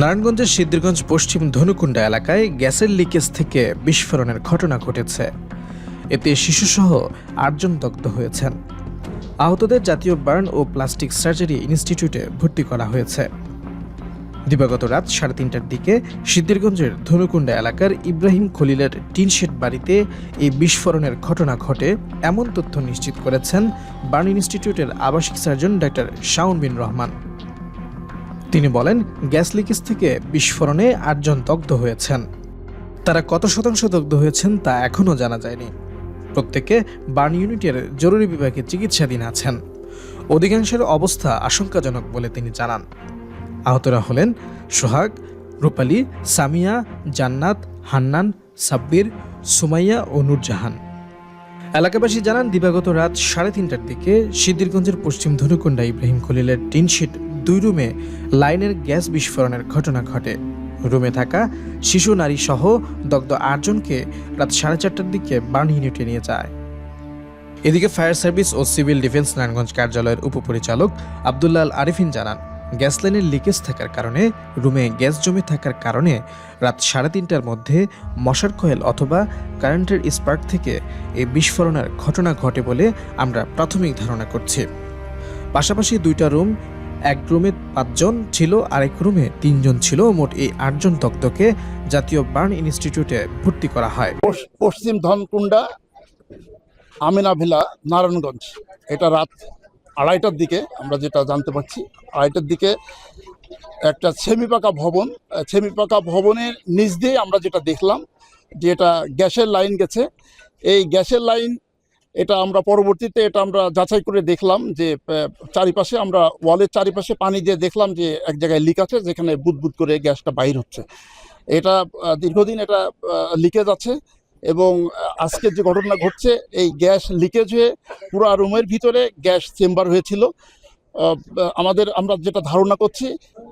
নারায়ণগঞ্জের সিদ্ধিরগঞ্জ পশ্চিম ধনুকুণ্ডা এলাকায় গ্যাসের লিকেজ থেকে বিস্ফোরণের ঘটনা ঘটেছে। এতে শিশুসহ আটজন দগ্ধ হয়েছেন। আহতদের জাতীয় বার্ন ও প্লাস্টিক সার্জারি ইনস্টিটিউটে ভর্তি করা হয়েছে। দিবাগত রাত সাড়ে তিনটার দিকে সিদ্ধিরগঞ্জের ধনুকুণ্ডা এলাকার ইব্রাহিম খলিলের টিনশেড বাড়িতে এই বিস্ফোরণের ঘটনা ঘটে, এমন তথ্য নিশ্চিত করেছেন বার্ন ইনস্টিটিউটের আবাসিক সার্জন ডাক্তার শাউন বিন রহমান। তিনি বলেন, গ্যাস লিকেজ থেকে বিস্ফোরণে আটজন দগ্ধ হয়েছেন। তারা কত শতাংশ দগ্ধ হয়েছেন তা এখনও জানা যায়নি। প্রত্যেকে বার্ন ইউনিটের জরুরি বিভাগে চিকিৎসাধীন আছেন। অধিকাংশের অবস্থা আশঙ্কাজনক বলে তিনি জানান। আহতরা হলেন সোহাগ, রূপালী, সামিয়া, জান্নাত, হান্নান, সাব্বির, সুমাইয়া ও নূরজাহান। এলাকাবাসী জানান, দিবাগত রাত সাড়ে তিনটার দিকে সিদ্দিরগঞ্জের পশ্চিম ধনুকুণ্ডা ইব্রাহিম খলিলের টিনশিট দুই রুমে লাইনের গ্যাস বিস্ফোরণের ঘটনা ঘটে। রুমে থাকা শিশু, নারী সহ দগ্ধ আটজনকে রাত সাড়ে চারটার দিকে বার্ন ইউনিটে নিয়ে যায়। এদিকে ফায়ার সার্ভিস ও সিভিল ডিফেন্স নারায়ণগঞ্জ কার্যালয়ের উপপরিচালক আবদুল্লাল আরিফিন জানান গ্যাস লাইনের লিকেজ থাকার কারণে, রুমে গ্যাস জমে থাকার কারণে রাত সাড়ে তিনটার মধ্যে মশার কয়েল অথবা কারেন্টের স্পার্ক থেকে এই বিস্ফোরণের ঘটনা ঘটে বলে আমরা প্রাথমিক ধারণা করছি। পাশাপাশি দুইটা রুম, এক রুমে পাঁচজন ছিল, আরেক রুমে তিনজন ছিল, মোট এই আটজন দগ্ধকে জাতীয় বার্ন ইনস্টিটিউটে ভর্তি করা হয়। পশ্চিম ধনকুণ্ডা আমিনা ভিলা নারায়ণগঞ্জ। এটা রাত আড়াইটার দিকে আমরা যেটা জানতে পারছি আড়াইটার দিকে একটা সেমি পাকা ভবন আহ, সেমি পাকা ভবনের নিচ দিয়ে আমরা যেটা দেখলাম যে এটা গ্যাসের লাইন গেছে। এই গ্যাসের লাইন এটা আমরা পরবর্তীতে এটা আমরা যাচাই করে দেখলাম যে চারিপাশে আমরা ওয়ালের চারিপাশে পানি দিয়ে দেখলাম যে এক জায়গায় লিক আছে যেখানে বুদবুদ করে গ্যাসটা বাইর হচ্ছে। এটা দীর্ঘদিন এটা লিকেজ আছে। এবং আজকে যে ঘটনা ঘটছে, এই গ্যাস লিকেজ হয়ে পুরো রুমের ভিতরে গ্যাস চেম্বার হয়েছিল। আমাদের, আমরা যেটা ধারণা করছি,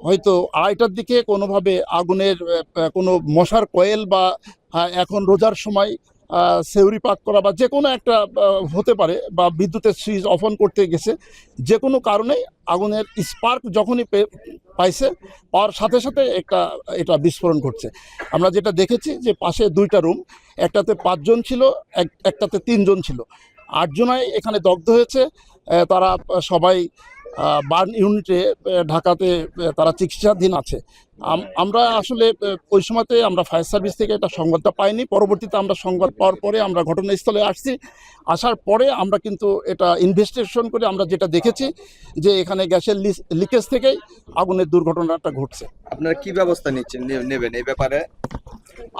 হয়তো আয়টার দিকে কোনোভাবে আগুনের কোনো মশার কয়েল বা এখন রোজার সময় সেউরি পাক করা বা যে কোনো একটা হতে পারে বা বিদ্যুতের সুইচ অফ অন করতে গেছে, যে কোনো কারণেই আগুনের স্পার্ক যখনই পাইছে, পাওয়ার সাথে সাথে একটা, এটা বিস্ফোরণ ঘটছে। আমরা যেটা দেখেছি যে পাশে দুইটা রুম একটাতে পাঁচজন ছিল, এক, একটাতে তিনজন ছিল। আটজনাই এখানে দগ্ধ হয়েছে তারা সবাই বার্ন ইউনিটে ঢাকাতে তারা চিকিৎসাধীন আছে। আমরা আসলে ওই সময়তে আমরা ফায়ার সার্ভিস থেকে এটা সংবাদটা পাইনি। পরবর্তীতে আমরা সংবাদ পাওয়ার পরে আমরা ঘটনাস্থলে আসছি। আসার পরে আমরা কিন্তু এটা ইনভেস্টিগেশন করে আমরা যেটা দেখেছি যে এখানে গ্যাসের লিকেজ থেকেই আগুনের দুর্ঘটনাটা ঘটছে। আপনারা কি ব্যবস্থা নিচ্ছেন নেবেন এই ব্যাপারে?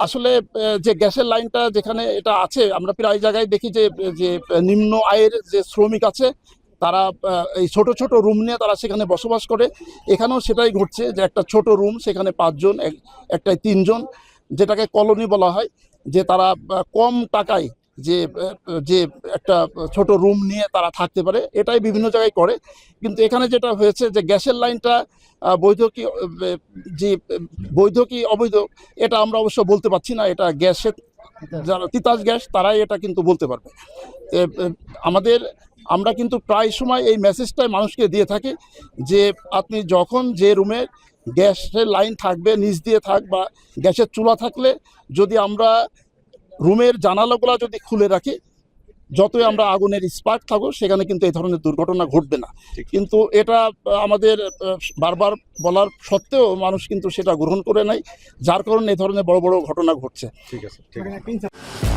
আসলে যে গ্যাসের লাইনটা যেখানে এটা আছে আমরা প্রায় জায়গায় দেখি যে যে নিম্ন আয়ের যে শ্রমিক আছে তারা এই ছোট ছোট রুম নিয়ে তারা সেখানে বসবাস করে। এখানেও সেটাই ঘটছে যে একটা ছোট রুম সেখানে পাঁচজন এক- একটায় তিনজন যেটাকে কলোনি বলা হয় যে তারা কম টাকায় যে যে একটা ছোট রুম নিয়ে তারা থাকতে পারে। এটাই বিভিন্ন জায়গায় করে। কিন্তু এখানে যেটা হয়েছে যে গ্যাসের লাইনটা বৈধ কি যে বৈধ কি অবৈধ এটা আমরা অবশ্য বলতে পারছি না। এটা গ্যাসের যারা তিতাস গ্যাস তারাই এটা কিন্তু বলতে পারবে। আমাদের আমরা কিন্তু প্রায় সময় এই মেসেজটাই মানুষকে দিয়ে থাকি যে আপনি যখন যে রুমে গ্যাসের লাইন থাকবে নিচ দিয়ে থাক বা গ্যাসের চুলা থাকলে যদি আমরা রুমের জানালাগুলো যদি খুলে রাখি যতই আমরা আগুনের স্পার্ক থাকব সেখানে কিন্তু এই ধরনের দুর্ঘটনা ঘটবে না। কিন্তু এটা আমাদের বারবার বলার সত্ত্বেও মানুষ কিন্তু সেটা গ্রহণ করে নাই যার কারণে এই ধরনের বড় বড় ঘটনা ঘটছে। ঠিক আছে ঠিক আছে।